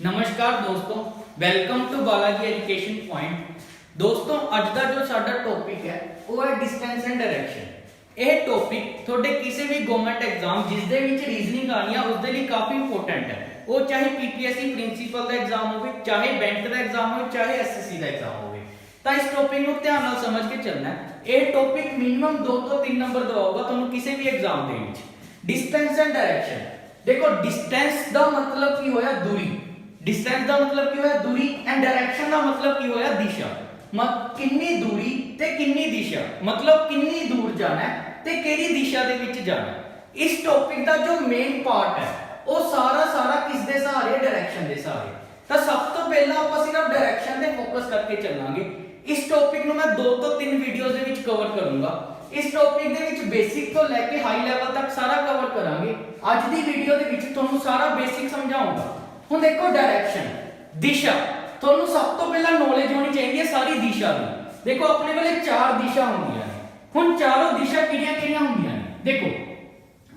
ਨਮਸਕਾਰ ਦੋਸਤੋ welcome to Balaji education point ਦੋਸਤੋ, ਅੱਜ ਦਾ ਜੋ ਸਾਡਾ ਟੌਪਿਕ ਹੈ, ਉਹ ਹੈ ਡਿਸਟੈਂਸ ਐਂਡ ਡਾਇਰੈਕਸ਼ਨ ਇਹ ਟੌਪਿਕ ਤੁਹਾਡੇ ਕਿਸੇ ਵੀ ਗਵਰਨਮੈਂਟ ਐਗਜ਼ਾਮ ਜਿਸ ਦੇ ਵਿੱਚ ਰੀਜ਼ਨਿੰਗ ਆਣੀ ਆ ਉਸ ਦੇ ਲਈ ਕਾਫੀ ਇੰਪੋਰਟੈਂਟ ਹੈ। ਉਹ ਚਾਹੇ ਪੀਪੀਐਸਸੀ ਪ੍ਰਿੰਸੀਪਲ ਦਾ ਐਗਜ਼ਾਮ ਹੋਵੇ, ਚਾਹੇ ਬੈਂਕ ਦਾ ਐਗਜ਼ਾਮ ਹੋਵੇ, ਚਾਹੇ ਐਸਐਸਸੀ ਦਾ ਐਗਜ਼ਾਮ ਹੋਵੇ। ਤਾਂ ਇਸ ਟੌਪਿਕ ਨੂੰ ਧਿਆਨ ਨਾਲ ਸਮਝ ਕੇ ਚੱਲਣਾ ਇਹ ਟੌਪਿਕ ਮਿਨੀਮਮ 2 ਤੋਂ 3 ਨੰਬਰ ਦਵਾਊਗਾ ਤੁਹਾਨੂੰ ਕਿਸੇ ਵੀ ਐਗਜ਼ਾਮ ਦੇ ਵਿੱਚ। ਡਿਸਟੈਂਸ ਐਂਡ ਡਾਇਰੈਕਸ਼ਨ ਦੇਖੋ ਡਿਸਟੈਂਸ ਦਾ ਮਤਲਬ ਕੀ ਹੋਇਆ? ਦੂਰੀ। ਡਿਸਟੈਂਸ ਦਾ ਮਤਲਬ ਕੀ ਹੋਇਆ? ਦੂਰੀ ਐਂਡ ਡਾਇਰੈਕਸ਼ਨ ਦਾ ਮਤਲਬ ਕੀ ਹੋਇਆ? ਦਿਸ਼ਾ। ਮਤ ਕਿੰਨੀ ਦੂਰੀ ਤੇ ਕਿੰਨੀ ਦਿਸ਼ਾ? ਮਤਲਬ ਕਿੰਨੀ ਦੂਰ ਜਾਣਾ ਹੈ ਤੇ ਕਿਹੜੀ ਦਿਸ਼ਾ ਦੇ ਵਿੱਚ ਜਾਣਾ ਇਸ ਟੌਪਿਕ ਦਾ ਜੋ ਮੇਨ ਪਾਰਟ ਹੈ, ਉਹ ਸਾਰਾ ਸਾਰਾ ਕਿਸ ਦੇ ਸਹਾਰੇ? ਡਾਇਰੈਕਸ਼ਨ ਦੇ ਸਹਾਰੇ। ਤਾਂ ਸਭ ਤੋਂ ਪਹਿਲਾਂ ਆਪਾਂ ਸਿਰਫ ਡਾਇਰੈਕਸ਼ਨ ਤੇ ਫੋਕਸ ਕਰਕੇ ਚੱਲਾਂਗੇ। ਇਸ ਟੌਪਿਕ ਨੂੰ ਮੈਂ 2 ਤੋਂ 3 ਵੀਡੀਓਜ਼ ਦੇ ਵਿੱਚ ਕਵਰ ਕਰੂੰਗਾ। ਇਸ ਟੌਪਿਕ ਦੇ ਵਿੱਚ ਬੇਸਿਕ ਤੋਂ ਲੈ ਕੇ ਹਾਈ ਲੈਵਲ ਤੱਕ ਸਾਰਾ ਕਵਰ ਕਰਾਂਗੇ। ਅੱਜ ਦੀ ਵੀਡੀਓ ਦੇ ਵਿੱਚ ਤੁਹਾਨੂੰ ਸਾਰਾ ਬੇਸਿਕ ਸਮਝਾਉਂਗਾ। ਹੁਣ ਦੇਖੋ ਡਾਇਰੈਕਸ਼ਨ ਦਿਸ਼ਾ। ਤੁਹਾਨੂੰ ਸਭ ਤੋਂ ਪਹਿਲਾਂ ਨੌਲੇਜ ਹੋਣੀ ਚਾਹੀਦੀ ਹੈ ਸਾਰੀ ਦਿਸ਼ਾ ਦੀ। ਦੇਖੋ, ਆਪਣੇ ਕੋਲੇ ਚਾਰ ਦਿਸ਼ਾ ਹੁੰਦੀਆਂ ਨੇ। ਹੁਣ ਚਾਰੋਂ ਦਿਸ਼ਾ ਕਿਹੜੀਆਂ ਕਿਹੜੀਆਂ ਹੁੰਦੀਆਂ ਨੇ? ਦੇਖੋ,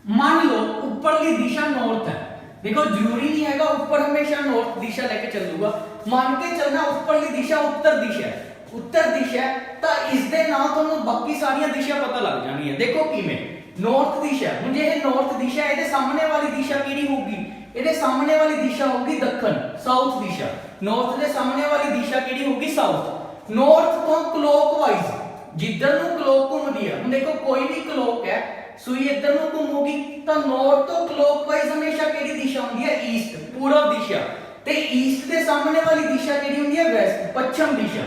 ਮੰਨ ਲਓ ਉੱਪਰਲੀ ਦਿਸ਼ਾ ਨਾਰਥ ਹੈ। ਦੇਖੋ, ਜ਼ਰੂਰੀ ਨਹੀਂ ਹੈਗਾ ਉੱਪਰ ਹਮੇਸ਼ਾ ਨਾਰਥ ਦਿਸ਼ਾ ਲੈ ਕੇ ਚੱਲੂਗਾ। ਮੰਨ ਕੇ ਚੱਲਣਾ ਉੱਪਰਲੀ ਦਿਸ਼ਾ, ਉੱਤਰ ਦਿਸ਼ਾ ਉੱਤਰ ਦਿਸ਼ਾ ਤਾਂ ਇਸ ਦੇ ਨਾਲ ਤੁਹਾਨੂੰ ਬਾਕੀ ਸਾਰੀਆਂ ਦਿਸ਼ਾ ਪਤਾ ਲੱਗ ਜਾਣਗੀਆਂ। ਦੇਖੋ ਕਿਵੇਂ। ਨਾਰਥ ਦਿਸ਼ਾ ਹੁਣ ਜੇ ਇਹ ਨਾਰਥ ਦਿਸ਼ਾ ਇਹਦੇ ਸਾਹਮਣੇ ਵਾਲੀ ਦਿਸ਼ਾ ਕਿਹੜੀ ਹੋਊਗੀ? ਇਹਦੇ ਸਾਹਮਣੇ ਵਾਲੀ ਦਿਸ਼ਾ ਹੋਊਗੀ ਦੱਖਣ ਸਾਊਥ ਦਿਸ਼ਾ। ਨਾਰਥ ਦੇ ਸਾਹਮਣੇ ਵਾਲੀ ਦਿਸ਼ਾ ਕਿਹੜੀ ਹੋਊਗੀ? ਸਾਊਥ ਨਾਰਥ ਤੋਂ ਕਲੋਕਵਾਈਜ਼ ਜਿੱਧਰ ਨੂੰ ਕਲੋਕ ਘੁੰਮਦੀ ਹੈ ਹੁਣ ਦੇਖੋ, ਕੋਈ ਵੀ ਕਲੋਕ ਹੈ, ਸੂਈ ਇੱਧਰ ਨੂੰ ਘੁੰਮੂਗੀ, ਤਾਂ ਨਾਰਥ ਤੋਂ ਕਲੋਕਵਾਈਜ਼ ਹਮੇਸ਼ਾ ਕਿਹੜੀ ਦਿਸ਼ਾ ਹੁੰਦੀ ਹੈ ਈਸਟ ਪੂਰਬ ਦਿਸ਼ਾ। ਤੇ ਈਸਟ ਦੇ ਸਾਹਮਣੇ ਵਾਲੀ ਦਿਸ਼ਾ ਕਿਹੜੀ ਹੁੰਦੀ ਹੈ ਵੈਸਟ ਪੱਛਮ ਦਿਸ਼ਾ।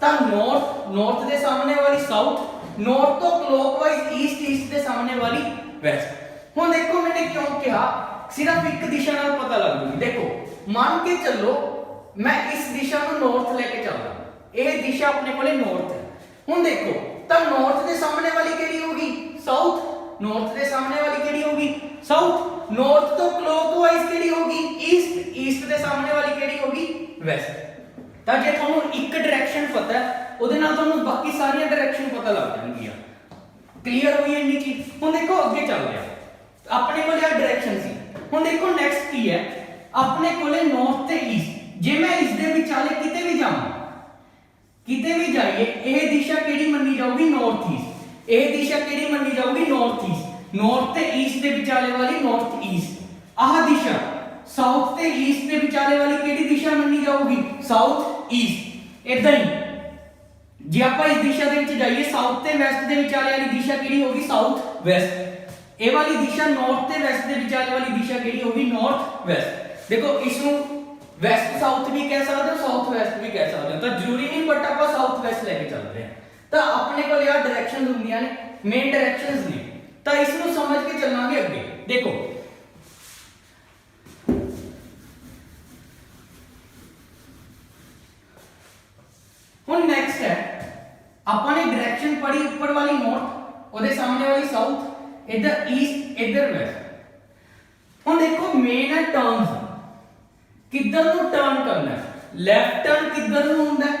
ਤਾਂ ਨਾਰਥ ਨਾਰਥ ਦੇ ਸਾਹਮਣੇ ਵਾਲੀ ਸਾਊਥ ਨਾਰਥ ਤੋਂ ਕਲੋਕਵਾਈਜ਼ ਈਸਟ ਈਸਟ ਦੇ ਸਾਹਮਣੇ ਵਾਲੀ ਵੈਸਟ ਹੁਣ ਦੇਖੋ, ਮੈਨੇ ਕਿਉਂ ਕਿਹਾ? ਸਿਰਫ ਇੱਕ ਦਿਸ਼ਾ ਨਾਲ ਪਤਾ ਲੱਗ ਜੂਗੀ। ਦੇਖੋ, ਮੰਨ ਕੇ ਚੱਲੋ, ਮੈਂ ਇਸ ਦਿਸ਼ਾ ਨੂੰ ਨਾਰਥ ਲੈ ਕੇ ਚੱਲਦਾ। ਇਹ ਦਿਸ਼ਾ ਆਪਣੇ ਕੋਲੇ ਨਾਰਥ ਹੈ। ਹੁਣ ਦੇਖੋ, ਤਾਂ ਨਾਰਥ ਦੇ ਸਾਹਮਣੇ ਵਾਲੀ ਕਿਹੜੀ ਹੋਗੀ ਸਾਊਥ ਨਾਰਥ ਦੇ ਸਾਹਮਣੇ ਵਾਲੀ ਕਿਹੜੀ ਹੋਗੀ ਸਾਊਥ ਨਾਰਥ ਤੋਂ ਕਲੋਕਵਾਈਜ਼ ਕਿਹੜੀ ਹੋਗੀ ਈਸਟ ਈਸਟ ਦੇ ਸਾਹਮਣੇ ਵਾਲੀ ਕਿਹੜੀ ਹੋਗੀ ਵੈਸਟ ਤਾਂ ਜੇ ਤੁਹਾਨੂੰ ਇੱਕ ਡਾਇਰੈਕਸ਼ਨ ਪਤਾ ਹੈ, ਉਹਦੇ ਨਾਲ ਤੁਹਾਨੂੰ ਬਾਕੀ ਸਾਰੀਆਂ ਡਾਇਰੈਕਸ਼ਨ ਪਤਾ ਲੱਗ ਜਾਣਗੀਆਂ। ਕਲੀਅਰ ਹੋਈ ਇੰਨੀ ਚੀਜ਼? ਹੁਣ ਦੇਖੋ, ਅੱਗੇ ਚੱਲਦੇ ਆ ਆਪਣੇ ਕੋਲ ਇਹ ਡਾਇਰੈਕਸ਼ਨ ਸੀ। ਹੁਣ ਦੇਖੋ ਨੈਕਸਟ ਕੀ ਹੈ? ਆਪਣੇ ਕੋਲੇ ਨਾਰਥ ਤੇ ਈਸਟ ਜੇ ਮੈਂ ਇਸ ਦੇ ਵਿਚਾਲੇ ਕਿਤੇ ਵੀ ਜਾਵਾਂ, ਕਿਤੇ ਵੀ ਜਾਈਏ, ਇਹ ਦਿਸ਼ਾ ਕਿਹੜੀ ਮੰਨੀ ਜਾਊਗੀ? ਨਾਰਥ ਈਸਟ ਇਹ ਦਿਸ਼ਾ ਕਿਹੜੀ ਮੰਨੀ ਜਾਊਗੀ? ਨਾਰਥ ਈਸਟ ਨਾਰਥ ਤੇ ਈਸਟ ਦੇ ਵਿਚਾਲੇ ਵਾਲੀ ਨਾਰਥ ਈਸਟ ਆਹ ਦਿਸ਼ਾ ਸਾਊਥ ਤੇ ਈਸਟ ਦੇ ਵਿਚਾਲੇ ਵਾਲੀ ਕਿਹੜੀ ਦਿਸ਼ਾ ਮੰਨੀ ਜਾਊਗੀ? ਸਾਊਥ ਈਸਟ ਇਦਾਂ ਹੀ। ਜੇ ਆਪਾਂ ਇਸ ਦਿਸ਼ਾ ਦੇ ਵਿੱਚ ਜਾਈਏ ਸਾਊਥ ਤੇ ਵੈਸਟ ਦੇ ਵਿਚਾਲੇ ਵਾਲੀ ਦਿਸ਼ਾ ਕਿਹੜੀ ਹੋਗੀ ਸਾਊਥ ਵੈਸਟ ਇਹ ਵਾਲੀ ਦਿਸ਼ਾ ਨਾਰਥ ਤੇ ਵੈਸਟ ਦੇ ਵਿਚਾਲੇ ਵਾਲੀ ਦਿਸ਼ਾ ਕਿਹੜੀ ਹੋਗੀ ਨਾਰਥ ਵੈਸਟ ਦੇਖੋ ਇਸ ਨੂੰ ਵੈਸਟ ਸਾਊਥ ਵੀ ਕਹਿ ਸਕਦੇ ਹੋ ਸਾਊਥ ਵੈਸਟ ਵੀ ਕਹਿ ਸਕਦੇ ਹੋ। ਤਾਂ ਜ਼ਰੂਰੀ ਨਹੀਂ ਬਟ ਆਪਾਂ ਸਾਊਥ ਵੈਸਟ ਲੈ ਕੇ ਚੱਲਦੇ ਹਾਂ। ਤਾਂ ਆਪਣੇ ਕੋਲ ਯਾਰ ਡਾਇਰੈਕਸ਼ਨਸ ਹੁੰਦੀਆਂ ਨੇ ਮੇਨ ਡਾਇਰੈਕਸ਼ਨਸ ਨੇ। ਤਾਂ ਇਸ ਨੂੰ ਸਮਝ ਕੇ ਚੱਲਾਂਗੇ ਅੱਗੇ। ਦੇਖੋ। ਹੁਣ ਨੈਕਸਟ ਹੈ, ਆਪਾਂ ਨੇ ਡਾਇਰੈਕਸ਼ਨ ਪੜੀ ਉੱਪਰ ਵਾਲੀ ਨਾਰਥ ਉਹਦੇ ਸਾਹਮਣੇ ਵਾਲੀ ਸਾਊਥ ਇੱਧਰ ਈਸਟ ਇੱਧਰ ਵੈਸਟ ਹੁਣ ਦੇਖੋ ਮੇਨ ਹੈ ਟਰਨਸ ਕਿੱਧਰ ਨੂੰ ਟਰਨ ਕਰਨਾ ਹੈ? ਲੈਫਟ ਟਰਨ ਕਿੱਧਰ ਨੂੰ ਹੁੰਦਾ ਹੈ?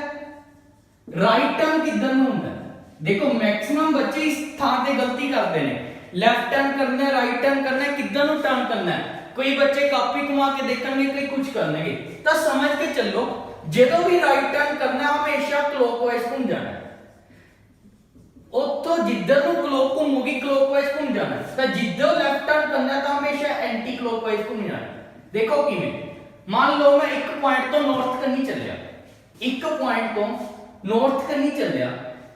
ਰਾਈਟ ਟਰਨ ਕਿੱਧਰ ਨੂੰ ਹੁੰਦਾ ਹੈ? ਦੇਖੋ ਮੈਕਸਿਮਮ ਬੱਚੇ ਇਸ ਥਾਂ ਤੇ ਗਲਤੀ ਕਰਦੇ ਨੇ। ਲੈਫਟ ਟਰਨ ਕਰਨਾ ਹੈ ਰਾਈਟ ਟਰਨ ਕਰਨਾ ਹੈ ਕਿੱਧਰ ਨੂੰ ਟਰਨ ਕਰਨਾ ਹੈ? ਕੋਈ ਬੱਚੇ ਕਾਪੀ ਘੁਮਾ ਕੇ ਦੇਖਣਗੇ ਕੋਈ ਕੁਝ ਕਰਨਗੇ। ਤਾਂ ਸਮਝ ਕੇ ਚੱਲੋ ਜਦੋਂ ਵੀ ਰਾਈਟ ਟਰਨ ਕਰਨਾ ਹੈ, ਹਮੇਸ਼ਾ ਕਲੋਕਵਾਈਜ਼ ਘੁੰਮ ਜਾਣਾ ਉੱਥੋਂ ਜਿੱਧਰ ਨੂੰ ਕਲੋਕ ਘੁੰਮੂਗੀ ਕਲੋਕਵਾਈਜ਼ ਘੁੰਮ ਜਾਣਾ ਹੈ। ਤਾਂ ਜਿੱਧਰ ਲੈਫਟ ਟਰਨ ਕਰਨਾ ਹੈ, ਤਾਂ ਹਮੇਸ਼ਾ ਐਂਟੀ ਕਲੋਕਵਾਈਜ਼ ਘੁੰਮ ਜਾਣਾ ਹੈ। ਦੇਖੋ ਕਿਵੇਂ ਮੰਨ ਲਓ ਮੈਂ ਇੱਕ ਪੁਆਇੰਟ ਤੋਂ ਨਾਰਥ ਕੰਨੀ ਚੱਲਿਆ ਇੱਕ ਪੁਆਇੰਟ ਤੋਂ ਨਾਰਥ ਕੰਨੀ ਚੱਲਿਆ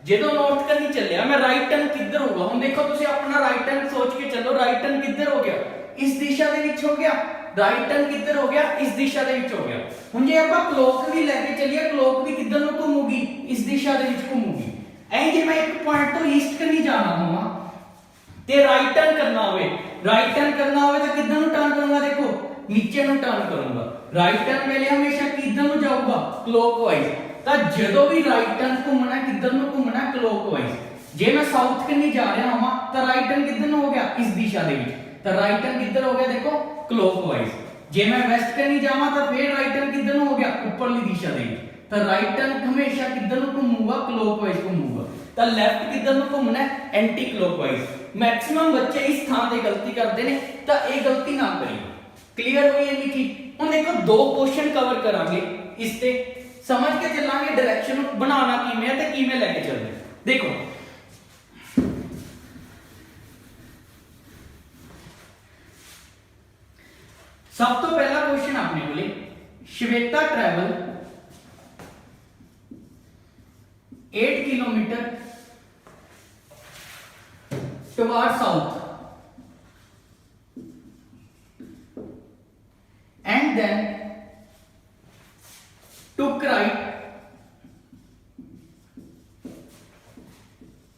ਜਦੋਂ ਨਾਰਥ ਕੰਨੀ ਚੱਲਿਆ ਮੈਂ ਰਾਈਟ ਟਰਨ ਕਿੱਧਰ ਹੋਊਗਾ ਹੁਣ ਦੇਖੋ ਤੁਸੀਂ ਆਪਣਾ ਰਾਈਟ ਟਰਨ ਸੋਚ ਕੇ ਚੱਲੋ ਰਾਈਟ ਟਰਨ ਕਿੱਧਰ ਹੋ ਗਿਆ ਇਸ ਦਿਸ਼ਾ ਦੇ ਵਿੱਚ ਹੋ ਗਿਆ ਰਾਈਟ ਟਰਨ ਕਿੱਧਰ ਹੋ ਗਿਆ ਇਸ ਦਿਸ਼ਾ ਦੇ ਵਿੱਚ ਹੋ ਗਿਆ ਹੁਣ ਜੇ ਆਪਾਂ ਕਲੋਕ ਵੀ ਲੈ ਕੇ ਚੱਲੀਏ ਕਲੋਕ ਵੀ ਕਿੱਧਰ ਨੂੰ ਘੁੰਮੂਗੀ ਇਸ ਦਿਸ਼ਾ ਦੇ ਵਿੱਚ ਘੁੰਮੂਗੀ ਐਂ ਜੇ ਮੈਂ ਇੱਕ ਪੁਆਇੰਟ ਤੋਂ ਈਸਟ ਕੰਨੀ ਜਾਣਾ ਹੋਵਾਂ ਤੇ ਰਾਈਟ ਟਰਨ ਕਰਨਾ ਹੋਵੇ ਰਾਈਟ ਟਰਨ ਕਰਨਾ ਹੋਵੇ ਤਾਂ ਕਿੱਧਰ ਨੂੰ ਟਰਨ ਕਰੂੰਗਾ ਦੇਖੋ? ਨੀਚੇ ਨੂੰ ਟਰਨ ਕਰੂੰਗਾ। ਰਾਈਟ ਟਰਨ ਵੇਲੇ ਹਮੇਸ਼ਾ ਕਿੱਧਰ ਨੂੰ ਜਾਊਗਾ? ਕਲੋਕਵਾਈਜ਼ ਤਾਂ ਜਦੋਂ ਵੀ ਰਾਈਟ ਟਰਨ ਘੁੰਮਣਾ, ਕਿੱਧਰ ਨੂੰ ਘੁੰਮਣਾ ਕਲੋਕਵਾਈਜ਼ ਜੇ ਮੈਂ ਸਾਊਥ ਕੰਨੀ ਜਾ ਰਿਹਾ ਹਾਂ ਤਾਂ ਰਾਈਟ ਟਰਨ ਕਿੱਧਰ ਨੂੰ ਹੋ ਗਿਆ? ਇਸ ਦਿਸ਼ਾ ਦੇ ਵਿੱਚ। ਤਾਂ ਰਾਈਟ ਟਰਨ ਕਿੱਧਰ ਹੋ ਗਿਆ ਦੇਖੋ? ਕਲੋਕਵਾਈਜ਼ ਜੇ ਮੈਂ ਵੈਸਟ ਕੰਨੀ ਜਾਵਾਂ, ਤਾਂ ਫੇਰ ਰਾਈਟ ਟਰਨ ਕਿੱਧਰ ਨੂੰ ਹੋ ਗਿਆ? ਉੱਪਰਲੀ ਦਿਸ਼ਾ ਦੇ ਵਿੱਚ। ਤਾਂ ਰਾਈਟ ਟਰਨ ਹਮੇਸ਼ਾ ਕਿੱਧਰ ਨੂੰ ਘੁੰਮੂਗਾ? ਕਲੋਕਵਾਈਜ਼ ਘੁੰਮੂਗਾ। ਤਾਂ ਲੈਫਟ ਕਿੱਧਰ ਨੂੰ ਘੁੰਮਣਾ ਐਂਟੀ ਕਲੋਕਵਾਈਜ਼ ਮੈਕਸਿਮਮ ਬੱਚੇ ਇਸ ਥਾਂ ਤੇ ਗਲਤੀ ਕਰਦੇ ਨੇ, ਤਾਂ ਇਹ ਗਲਤੀ ਨਾ ਕਰਿਓ ਕਲੀਅਰ ਹੋਈ ਇੰਨੀ ਚੀਜ਼ ਹੁਣ ਦੇਖੋ, ਦੋ ਕੁਐਸਚਨ ਕਵਰ ਕਰਾਂਗੇ ਇਸ ਤੇ। ਸਮਝ ਕੇ ਚੱਲਾਂਗੇ ਡਾਇਰੈਕਸ਼ਨ ਬਣਾਉਣਾ ਕਿਵੇਂ ਹੈ ਤੇ ਕਿਵੇਂ ਲੈ ਕੇ ਚੱਲਣਾ ਦੇਖੋ। ਸਭ ਤੋਂ ਪਹਿਲਾ ਕੁਐਸਚਨ ਆਪਣੇ ਕੋਲੇ, Shweta travel 8 kilometers to our south. And then took right